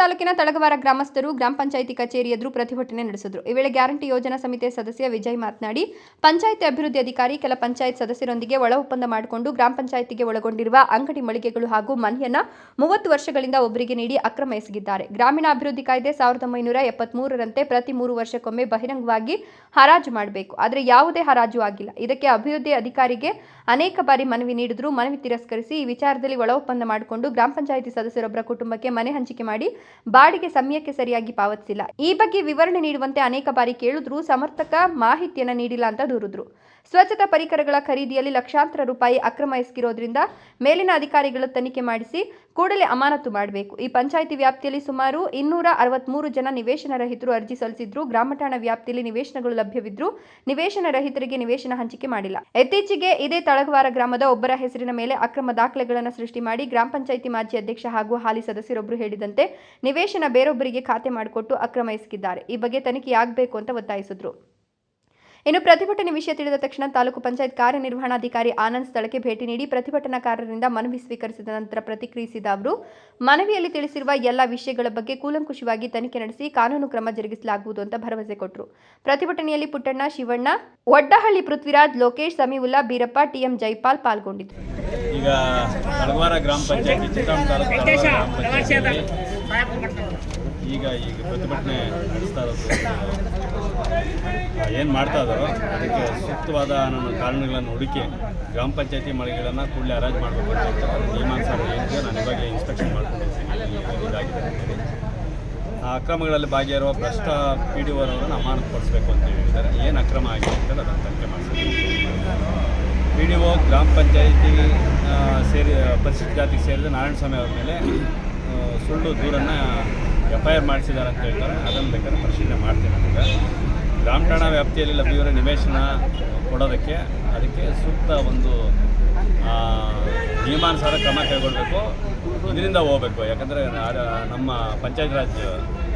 ತಾಲೂಕಿನ ತಳಗವಾರ ಗ್ರಾಮಸ್ಥರು ಗ್ರಾಮ ಪಂಚಾಯಿತಿ ಕಚೇರಿ ಎದುರು ಪ್ರತಿಭಟನೆ ನಡೆಸಿದರು. ಈ ವೇಳೆ ಗ್ಯಾರಂಟಿ ಯೋಜನಾ ಸಮಿತಿಯ ಸದಸ್ಯ ವಿಜಯ್ ಮಾತನಾಡಿ, ಪಂಚಾಯಿತಿ ಅಭಿವೃದ್ಧಿ ಅಧಿಕಾರಿ ಕೆಲ ಪಂಚಾಯತ್ ಸದಸ್ಯರೊಂದಿಗೆ ಒಳ ಒಪ್ಪಂದ ಮಾಡಿಕೊಂಡು ಗ್ರಾಮ ಪಂಚಾಯಿತಿಗೆ ಒಳಗೊಂಡಿರುವ ಅಂಗಡಿ ಮಳಿಗೆಗಳು ಹಾಗೂ ಮನೆಯನ್ನ ಮೂವತ್ತು ವರ್ಷಗಳಿಂದ ಒಬ್ಬರಿಗೆ ನೀಡಿ ಅಕ್ರಮ ಎಸಗಿದ್ದಾರೆ. ಗ್ರಾಮೀಣ ಅಭಿವೃದ್ಧಿ ಕಾಯ್ದೆ ಸಾವಿರದ ಒಂಬೈನೂರ ಎಪ್ಪತ್ಮೂರರಂತೆ ಪ್ರತಿ ಮೂರು ವರ್ಷಕ್ಕೊಮ್ಮೆ ಬಹಿರಂಗವಾಗಿ ಹರಾಜು ಮಾಡಬೇಕು. ಆದರೆ ಯಾವುದೇ ಹರಾಜು ಆಗಿಲ್ಲ. ಇದಕ್ಕೆ ಅಭಿವೃದ್ಧಿ ಅಧಿಕಾರಿಗೆ ಅನೇಕ ಬಾರಿ ಮನವಿ ನೀಡಿದ್ರು. ಮನವಿ ತಿರಸ್ಕರಿಸಿ ಈ ವಿಚಾರದಲ್ಲಿ ಒಳ ಒಪ್ಪಂದ ಮಾಡಿಕೊಂಡು ಗ್ರಾಮ ಪಂಚಾಯಿತಿ ಸದಸ್ಯರೊಬ್ಬರ ಕುಟುಂಬಕ್ಕೆ ಮನೆ ಹಂಚಿಕೆ ಮಾಡಿ ಬಾಡಿಗೆ ಸಮಯಕ್ಕೆ ಸರಿಯಾಗಿ ಪಾವತಿಸಿಲ್ಲ. ಈ ಬಗ್ಗೆ ವಿವರಣೆ ನೀಡುವಂತೆ ಅನೇಕ ಬಾರಿ ಕೇಳಿದ್ರೂ ಸಮರ್ಥಕ ಮಾಹಿತಿಯನ್ನು ನೀಡಿಲ್ಲ ಅಂತ ದೂರಿದ್ರು. ಸ್ವಚ್ಛತಾ ಪರಿಕರಗಳ ಖರೀದಿಯಲ್ಲಿ ಲಕ್ಷಾಂತರ ರೂಪಾಯಿ ಅಕ್ರಮ ಎಸಗಿರೋದ್ರಿಂದ ಮೇಲಿನ ಅಧಿಕಾರಿಗಳು ತನಿಖೆ ಮಾಡಿಸಿ ಕೂಡಲೇ ಅಮಾನತು ಮಾಡಬೇಕು. ಈ ಪಂಚಾಯಿತಿ ವ್ಯಾಪ್ತಿಯಲ್ಲಿ ಸುಮಾರು ಇನ್ನೂರ ಅರವತ್ಮೂರು ಜನ ನಿವೇಶನ ರಹಿತರು ಅರ್ಜಿ ಸಲ್ಲಿಸಿದ್ರು. ಗ್ರಾಮ ಠಾಣಾ ವ್ಯಾಪ್ತಿಯಲ್ಲಿ ನಿವೇಶನಗಳು ಲಭ್ಯವಿದ್ರು ನಿವೇಶನ ರಹಿತರಿಗೆ ನಿವೇಶನ ಹಂಚಿಕೆ ಮಾಡಿಲ್ಲ. ಇತ್ತೀಚೆಗೆ ಇದೇ ತಳಗವಾರ ಗ್ರಾಮದ ಒಬ್ಬರ ಹೆಸರಿನ ಮೇಲೆ ಅಕ್ರಮ ದಾಖಲೆಗಳನ್ನು ಸೃಷ್ಟಿ ಮಾಡಿ ಗ್ರಾಮ ಪಂಚಾಯಿತಿ ಮಾಜಿ ಅಧ್ಯಕ್ಷ ಹಾಗೂ ಹಾಲಿ ಸದಸ್ಯರೊಬ್ಬರು ಹೇಳಿದಂತೆ ನಿವೇಶನ ಬೇರೊಬ್ಬರಿಗೆ ಖಾತೆ ಮಾಡಿಕೊಟ್ಟು ಅಕ್ರಮ ಎಸಗಿದ್ದಾರೆ. ಈ ಬಗ್ಗೆ ತನಿಖೆಯಾಗಬೇಕು ಅಂತ ಒತ್ತಾಯಿಸಿದ್ರು. ಇನ್ನು ಪ್ರತಿಭಟನೆ ವಿಷಯ ತಿಳಿದ ತಕ್ಷಣ ತಾಲೂಕು ಪಂಚಾಯತ್ ಕಾರ್ಯನಿರ್ವಹಣಾಧಿಕಾರಿ ಆನಂದ್ ಸ್ಥಳಕ್ಕೆ ಭೇಟಿ ನೀಡಿ ಪ್ರತಿಭಟನಾಕಾರರಿಂದ ಮನವಿ ಸ್ವೀಕರಿಸಿದ ನಂತರ ಪ್ರತಿಕ್ರಿಯಿಸಿದ ಅವರು, ಮನವಿಯಲ್ಲಿ ತಿಳಿಸಿರುವ ಎಲ್ಲ ವಿಷಯಗಳ ಬಗ್ಗೆ ಕೂಲಂಕುಷವಾಗಿ ತನಿಖೆ ನಡೆಸಿ ಕಾನೂನು ಕ್ರಮ ಜರುಗಿಸಲಾಗುವುದು ಅಂತ ಭರವಸೆ ಕೊಟ್ಟರು ಪ್ರತಿಭಟನೆಯಲ್ಲಿ ಪುಟ್ಟಣ್ಣ, ಶಿವಣ್ಣ, ಒಡ್ಡಹಳ್ಳಿ ಪೃಥ್ವಿರಾಜ್, ಲೋಕೇಶ್, ಸಮೀವುಲ್ಲಾ, ಬೀರಪ್ಪ ಟಿಎಂ ಜೈಪಾಲ್ ಪಾಲ್ಗೊಂಡಿದ್ದರು. ಈಗ ಈಗ ಪ್ರತಿಭಟನೆ ನಡೆಸ್ತಾ ಇರೋದು ಏನು ಮಾಡ್ತಾ ಇದ್ದಾರೋ ಅದಕ್ಕೆ ಸೂಕ್ತವಾದ ನನ್ನ ಕಾರಣಗಳನ್ನು ಹುಡುಕಿ ಗ್ರಾಮ ಪಂಚಾಯತಿ ಮಳಿಗೆಗಳನ್ನು ಕೂಡಲೇ ಅರೇಂಜ್ ಮಾಡಬೇಕು ಅಂತ ನಿಯಮಾನುಸಾರ ಏನಿದೆ ನಾನು ಇವಾಗ ಇನ್ಸ್ಪೆಕ್ಷನ್ ಮಾಡ್ಕೊಂಡಿದ್ದೀನಿ ಆ ಅಕ್ರಮಗಳಲ್ಲಿ ಭಾಗಿಯಾಗಿರುವ ಭ್ರಷ್ಟ ಪಿ ಡಿ ಅವರನ್ನು ಅಮಾನತುಪಡಿಸಬೇಕು ಅಂತ ಹೇಳಿದ್ದಾರೆ. ಏನು ಅಕ್ರಮ ಆಗಿದೆ ಅಂತ ಅದನ್ನು ತನಿಖೆ ಮಾಡಿಸ್ಬೇಕು ಪಿ ಡಿ ಒ ಗ್ರಾಮ ಪಂಚಾಯಿತಿ ಸೇರಿ ಪರಿಶಿಷ್ಟ ಜಾತಿಗೆ ಸೇರಿದ ನಾರಾಯಣ ಸ್ವಾಮಿ ಅವ್ರ ಮೇಲೆ ಸುಳ್ಳು ದೂರನ್ನು ಎಫ್ ಐ ಮಾಡಿಸಿದ್ದಾರೆ ಅಂತ ಹೇಳ್ತಾರೆ. ಅದನ್ನು ಬೇಕಾದ್ರೆ ಪರಿಶೀಲನೆ ಮಾಡ್ತೀನಿ ನಮಗೆ ಗ್ರಾಮ ಠಾಣಾ ವ್ಯಾಪ್ತಿಯಲ್ಲಿ ಲಭ್ಯವಿರೋ ನಿವೇಶನ ಕೊಡೋದಕ್ಕೆ ಅದಕ್ಕೆ ಸೂಕ್ತ ಒಂದು ನಿಯಮಾನುಸಾರ ಕ್ರಮ ಕೈಗೊಳ್ಳಬೇಕು ಇದರಿಂದ ಹೋಗಬೇಕು. ಯಾಕಂದರೆ ನಮ್ಮ ಪಂಚಾಯತ್ ರಾಜ್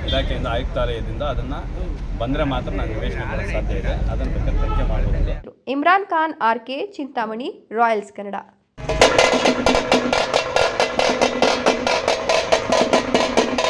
ಇಲಾಖೆಯಿಂದ ಆಯುಕ್ತಾಲಯದಿಂದ ಅದನ್ನು ಬಂದರೆ ಮಾತ್ರ ನಾನು ನಿವೇಶನ ಕೊಡೋಕ್ಕೆ ಸಾಧ್ಯ ಇದೆ. ಅದನ್ನು ಬೇಕಾದ್ರೆ ತನಿಖೆ ಮಾಡಬೇಕು Imran Khan, R K Chintamani, royals Kannada.